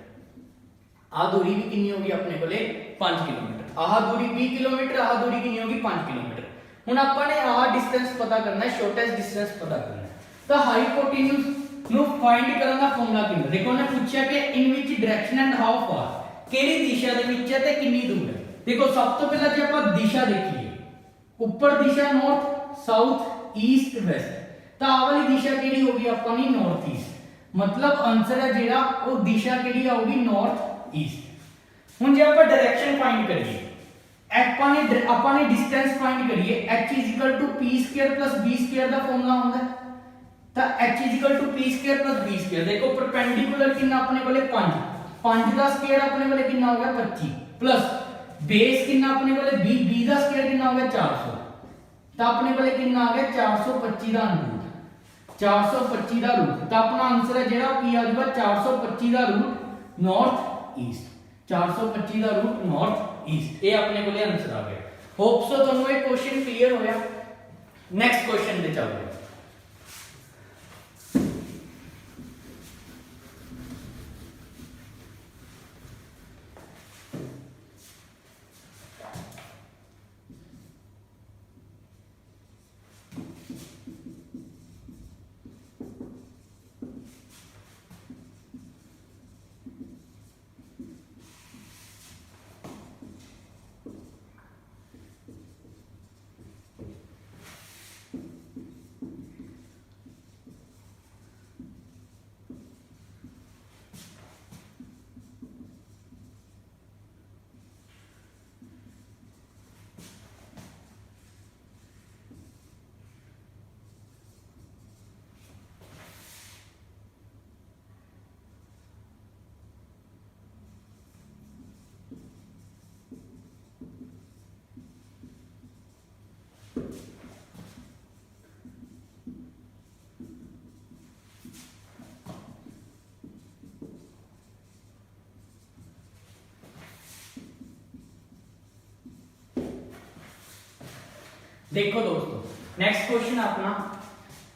ਆਹ ਦੂਰੀ ਵੀ ਕਿੰਨੀ ਹੋਗੀ ਆਪਣੇ ਕੋਲੇ? 5 ਕਿਲੋਮੀਟਰ। ਆਹ ਦੂਰੀ 20 ਕਿਲੋਮੀਟਰ, ਆਹ ਦੂਰੀ ਕਿੰਨੀ ਹੋਗੀ 5 ਕਿਲੋਮੀਟਰ। ਹੁਣ ਆਪਾਂ ਨੇ ਆਹ ਡਿਸਟੈਂਸ ਪਤਾ ਕਰਨਾ ਹੈ ਸ਼ੋਰਟੈਸਟ ਡਿਸਟੈਂਸ ਪਤਾ ਕਰਨਾ ਹੈ। ਤਾਂ ਹਾਈਪੋਟੇਨਸ ਨੂੰ ਫਾਈਂਡ ਕਰਨ ਦਾ ਫਾਰਮੂਲਾ ਕਿੰਨਾ ਦੇਖੋ, ਉਹਨੇ ਪੁੱਛਿਆ ਕਿ in which direction and how far ਕਿਹੜੀ ਦਿਸ਼ਾ ਦੇ ਵਿੱਚ ਹੈ ਤੇ ਕਿੰਨੀ ਦੂਰ ਹੈ? ਦੇਖੋ, ਸਭ ਤੋਂ ਪਹਿਲਾਂ ਜੇ ਆਪਾਂ ਦਿਸ਼ਾ ਦੇਖੀਏ, ਉੱਪਰ ਦਿਸ਼ਾ ਨਾਰਥ ਸਾਊਥ ਈਸਟ ਵੈਸਟ ਤਾਂ ਆਹ ਵਾਲੀ ਦਿਸ਼ਾ ਕਿਹੜੀ ਹੋਗੀ ਆਪਾਂ ਦੀ? ਨਾਰਥ ਈਸਟ ਮਤਲਬ ਆਨਸਰ ਹੈ ਜਿਹੜਾ, ਉਹ ਦਿਸ਼ਾ ਕਿਹੜੀ ਆਊਗੀ? ਨਾਰਥ ਈਸਟ ਹੁਣ ਜੇ ਆਪਾਂ ਡਾਇਰੈਕਸ਼ਨ ਫਾਈਂਡ ਕਰੀਏ, ਆਪਾਂ ਨੇ ਆਪਾਂ ਨੇ ਡਿਸਟੈਂਸ ਫਾਈਂਡ ਕਰੀਏ, h p2 b2 ਦਾ ਫਾਰਮੂਲਾ ਹੁੰਦਾ। ਹੈ ਤਾਂ h p2 b2 ਦੇਖੋ ਪਰਪੈਂਡੀਕੂਲਰ ਕਿੰਨਾ ਆਪਣੇ ਕੋਲੇ? 5 5 ਦਾ ਸਕੁਅਰ ਆਪਣੇ ਕੋਲੇ ਕਿੰਨਾ ਹੋ ਗਿਆ? 25 ਪਲੱਸ ਬੇਸ ਕਿੰਨਾ ਆਪਣੇ ਕੋਲੇ? 20 20 ਦਾ ਸਕੁਅਰ ਕਿੰਨਾ ਹੋ ਗਿਆ? 400 ਤਾਂ ਆਪਣੇ ਕੋਲੇ ਕਿੰਨਾ ਆ ਗਿਆ? 425 ਦਾ ਰੂਟ 425 ਦਾ ਰੂਟ ਤਾਂ ਆਪਣਾ ਆਨਸਰ ਹੈ ਜਿਹੜਾ ਕੀ ਆ ਜਾਊਗਾ 425 ਦਾ ਰੂਟ ਨਾਰਥ ਈਸਟ 425 ਦਾ ਰੂਟ ਨਾਰਥ ਈਸਟ ਇਹ ਆਪਣੇ ਕੋਲੇ ਆਨਸਰ ਆ ਗਿਆ। ਹੋਪ ਸੋ ਤੁਹਾਨੂੰ ਇਹ ਕੁਐਸਚਨ ਕਲੀਅਰ ਹੋਇਆ। ਨੈਕਸਟ ਕੁਐਸਚਨ ਤੇ ਚੱਲਦੇ ਹਾਂ ਦੇਖੋ ਦੋਸਤੋ ਨੈਕਸਟ ਕੁਐਸਚਨ ਆਪਣਾ,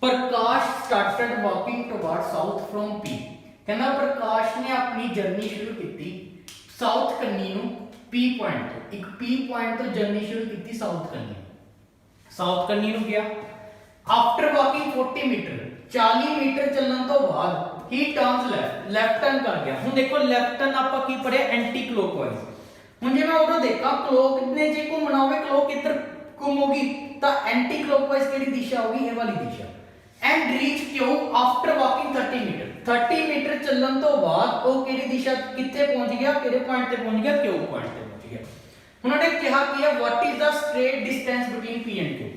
Prakash started walking toward south from P ਕਹਿੰਦਾ ਪ੍ਰਕਾਸ਼ ਨੇ ਆਪਣੀ ਜਰਨੀ ਸ਼ੁਰੂ ਕੀਤੀ ਸਾਊਥ ਕੰਨੀ ਨੂੰ ਪੀ ਪੁਆਇੰਟ ਤੋਂ। ਇੱਕ ਪੀ ਪੁਆਇੰਟ ਤੋਂ ਜਰਨੀ ਸ਼ੁਰੂ ਕੀਤੀ ਸਾਊਥ ਕੰਨੀ। ਸਾਊਥ ਕੰਨੀ ਨੂੰ ਗਿਆ ਆਫਟਰ ਵਾਕਿੰਗ 40 ਮੀਟਰ 40 ਮੀਟਰ ਚੱਲਣ ਤੋਂ ਬਾਅਦ he turns left left turn ਕਰ ਗਿਆ। ਹੁਣ ਦੇਖੋ ਲੈਫਟ ਟਰਨ ਆਪਾਂ ਕੀ ਪੜਿਆ ਐਂਟੀ ਕਲੋਕਵਾਈਜ਼ ਹੁਣ ਜੇ ਮੈਂ ਉਦੋਂ ਦੇਖਾਂ ਕਲੋਕ ਨੇ ਜੇ ਘੁੰਮਣਾ ਹੋਵੇ ਕਲੋਕ ਇੱਧਰ ਘੁੰਮੂਗੀ, ਤਾਂ ਐਂਟੀ ਕਲੋਕਵਾਈਜ਼ ਕਿਹੜੀ ਦਿਸ਼ਾ ਹੋਗੀ ਇਹ ਵਾਲੀ ਦਿਸ਼ਾ। ਐਂਡ ਰੀਚ ਕਿਉਂ? ਆਫਟਰ ਵਾਕਿੰਗ 30 ਮੀਟਰ 30 ਮੀਟਰ ਚੱਲਣ ਤੋਂ ਬਾਅਦ ਉਹ ਕਿਹੜੀ ਦਿਸ਼ਾ, ਕਿੱਥੇ ਪਹੁੰਚ ਗਿਆ? ਕਿਹੜੇ ਪੁਆਇੰਟ ਤੇ ਪਹੁੰਚ ਗਿਆ? ਕਿਉਂ ਪੁਆਇੰਟ ਤੇ ਪਹੁੰਚ ਗਿਆ? ਉਹਨਾਂ ਨੇ ਕਿਹਾ ਕਿ what is the straight distance between P and Q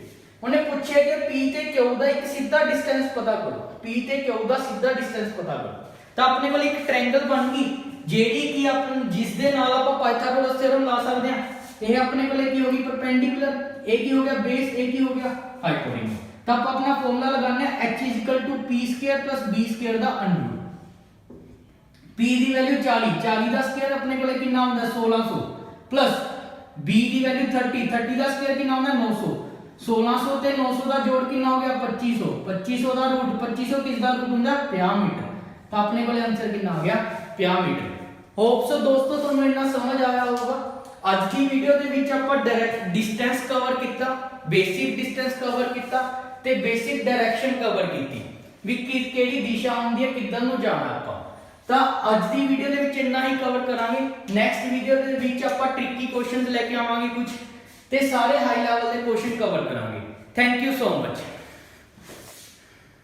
ਉਹਨੇ ਪੁੱਛਿਆ ਕਿ P ਤੇ Q ਦਾ ਇੱਕ ਸਿੱਧਾ ਡਿਸਟੈਂਸ ਪਤਾ ਕਰੋ। P ਤੇ Q ਦਾ ਸਿੱਧਾ ਡਿਸਟੈਂਸ ਪਤਾ ਕਰੋ। ਤਾਂ ਆਪਣੇ ਕੋਲ ਇੱਕ ਟ੍ਰਾਇੰਗਲ ਬਣ ਗਈ, ਜਿਹੜੀ ਕਿ ਆਪਾਂ ਜਿਸ ਦੇ ਨਾਲ ਆਪਾਂ ਪਾਇਥਾਗੋਰਸ ਥਿਉਰਮ ਲਾ ਸਕਦੇ ਹਾਂ। ਇਹ ਆਪਣੇ ਕੋਲ ਕੀ ਹੋਗੀ ਪਰਪੈਂਡੀਕੂਲਰ ਇਹ ਕੀ ਹੋ ਗਿਆ? ਬੇਸ ਇਹ ਕੀ ਹੋ ਗਿਆ? ਹਾਈਪੋਟੇਨਸ ਤਾਂ ਆਪਾਂ ਆਪਣਾ ਫਾਰਮੂਲਾ ਲਗਾਉਂਦੇ ਹਾਂ h p2 b2 ਦਾ ਅੰਡਰ p ਦੀ ਵੈਲਿਊ 40 40 ਦਾ ਸਕੁਅਰ ਆਪਣੇ ਕੋਲੇ ਕਿੰਨਾ ਹੁੰਦਾ? 1600 ਪਲੱਸ b ਦੀ ਵੈਲਿਊ 30 30 ਦਾ ਸਕੁਅਰ ਕਿੰਨਾ ਹੁੰਦਾ? 900 1600 ਤੇ 900 ਦਾ ਜੋੜ ਕਿੰਨਾ ਹੋ ਗਿਆ? 2500 2500 ਦਾ ਰੂਟ 2500 ਕਿਸ ਦਾ ਰੂਟ ਹੁੰਦਾ? 50 ਮੀਟਰ। ਤਾਂ ਆਪਣੇ ਕੋਲੇ ਆਨਸਰ ਕਿੰਨਾ ਆ ਗਿਆ? 50 ਮੀਟਰ। ਹੋਪ ਦੋਸਤੋ, ਤੁਹਾਨੂੰ ਇੰਨਾ ਸਮਝ ਆਇਆ ਹੋਊਗਾ। ਅੱਜ ਦੀ ਵੀਡੀਓ ਦੇ ਵਿੱਚ ਆਪਾਂ ਡਾਇਰੈਕਟ ਡਿਸਟੈਂਸ ਕਵਰ ਕੀਤਾ ਬੇਸਿਕ ਡਿਸਟੈਂਸ ਕਵਰ ਕੀਤਾ ਤੇ ਬੇਸਿਕ ਡਾਇਰੈਕਸ਼ਨ ਕਵਰ ਕੀਤੀ। ਵੀ ਕਿ ਕਿਹੜੀ ਦਿਸ਼ਾ ਹੁੰਦੀ ਹੈ, ਕਿੱਧਰ ਨੂੰ ਜਾਣਾ ਆਪਾਂ। ਤਾਂ ਅੱਜ ਦੀ ਵੀਡੀਓ ਦੇ ਵਿੱਚ ਇੰਨਾ ਹੀ ਕਵਰ ਕਰਾਂਗੇ। ਨੈਕਸਟ ਵੀਡੀਓ ਦੇ ਵਿੱਚ ਆਪਾਂ ਟ੍ਰਿਕੀ ਕੁਐਸਚਨਸ ਲੈ ਕੇ ਆਵਾਂਗੇ ਕੁਝ ਤੇ ਸਾਰੇ ਹਾਈ ਲੈਵਲ ਦੇ ਕੁਐਸਚਨ ਕਵਰ ਕਰਾਂਗੇ। Thank you so much